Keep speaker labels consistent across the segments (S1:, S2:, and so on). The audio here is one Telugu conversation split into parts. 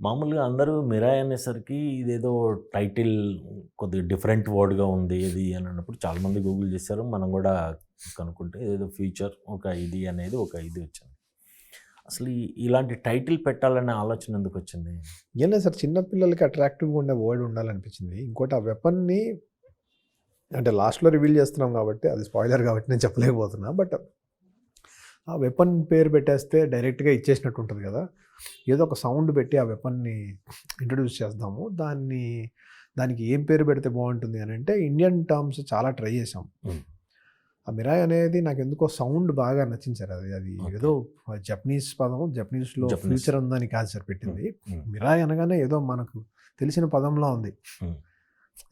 S1: మామూలుగా అందరూ మిరాయ్ అనేసరికి ఇదేదో టైటిల్ కొద్దిగా డిఫరెంట్ వర్డ్గా ఉంది ఇది అని అన్నప్పుడు చాలామంది గూగుల్ చేశారు. మనం కూడా కనుక్కుంటే ఏదో ఫ్యూచర్ ఒక ఇది అనేది ఒక ఇది వచ్చింది. అసలు ఈ- ఇలాంటి టైటిల్ పెట్టాలనే ఆలోచన ఎందుకు వచ్చింది?
S2: ఏం లేదు సార్ చిన్నపిల్లలకి అట్రాక్టివ్గా ఉండే వర్డ్ ఉండాలనిపించింది. ఇంకోటి ఆ వెపన్ని అంటే లాస్ట్లో రివీల్ చేస్తున్నాం కాబట్టి అది స్పాయిలర్ కాబట్టి నేను చెప్పలేకపోతున్నా. బట్ ఆ వెపన్ పేరు పెట్టేస్తే డైరెక్ట్గా ఇచ్చేసినట్టు ఉంటుంది కదా. ఏదో ఒక సౌండ్ పెట్టి ఆ వెపన్ని ఇంట్రడ్యూస్ చేద్దాము. దాన్ని దానికి ఏం పేరు పెడితే బాగుంటుంది అని అంటే ఇండియన్ టర్మ్స్ చాలా ట్రై చేసాం. ఆ మిరాయ్ అనేది నాకు ఎందుకో సౌండ్ బాగా నచ్చింది సార్ అది. అది. ఏదో జపనీస్ పదం జపనీస్లో. ఫ్యూచర్ ఉందని కాదు సార్ పెట్టింది. మిరాయ్ అనగానే ఏదో మనకు తెలిసిన పదంలో ఉంది.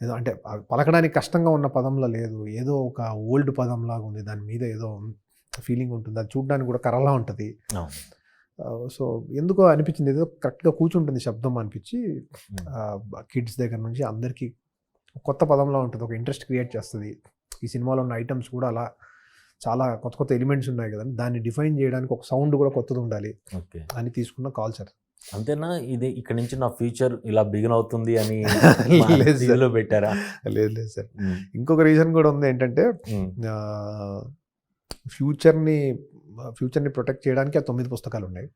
S2: ఏదో అంటే పలకడానికి కష్టంగా ఉన్న పదంలో లేదు. ఏదో ఒక ఓల్డ్ పదంలాగా ఉంది. దాని మీద ఏదో ఫీలింగ్ ఉంటుంది. అది చూడడానికి కూడా కర్రలా ఉంటుంది. సో ఎందుకో అనిపించింది. ఏదో కరెక్ట్గా కూర్చుంటుంది శబ్దం అనిపించి కిడ్స్ దగ్గర నుంచి అందరికీ కొత్త పదంలో ఉంటుంది. ఒక ఇంట్రెస్ట్ క్రియేట్ చేస్తుంది. ఈ సినిమాలో ఉన్న ఐటమ్స్ కూడా అలా చాలా కొత్త కొత్త ఎలిమెంట్స్ ఉన్నాయి కదండి దాన్ని డిఫైన్ చేయడానికి ఒక సౌండ్ కూడా కొత్తది ఉండాలి అని తీసుకున్న కాల్ సార్
S1: అంతేనా? ఇది ఇక్కడ నుంచి నా ఫ్యూచర్ ఇలా బిగిన్ అవుతుంది అని
S2: లేదు
S1: పెట్టారా?
S2: లేదు లేదు సార్ ఇంకొక రీజన్ కూడా ఉంది ఏంటంటే ఫ్యూచర్ని ఫ్యూచర్ని ప్రొటెక్ట్ చేయడానికి ఆ తొమ్మిది పుస్తకాలు ఉన్నాయి.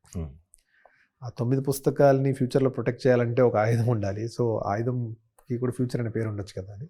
S2: ఆ తొమ్మిది పుస్తకాలని ఫ్యూచర్లో ప్రొటెక్ట్ చేయాలంటే ఒక ఆయుధం ఉండాలి సో ఆయుధంకి కూడా ఫ్యూచర్ అనే పేరు ఉండొచ్చు కదా అని.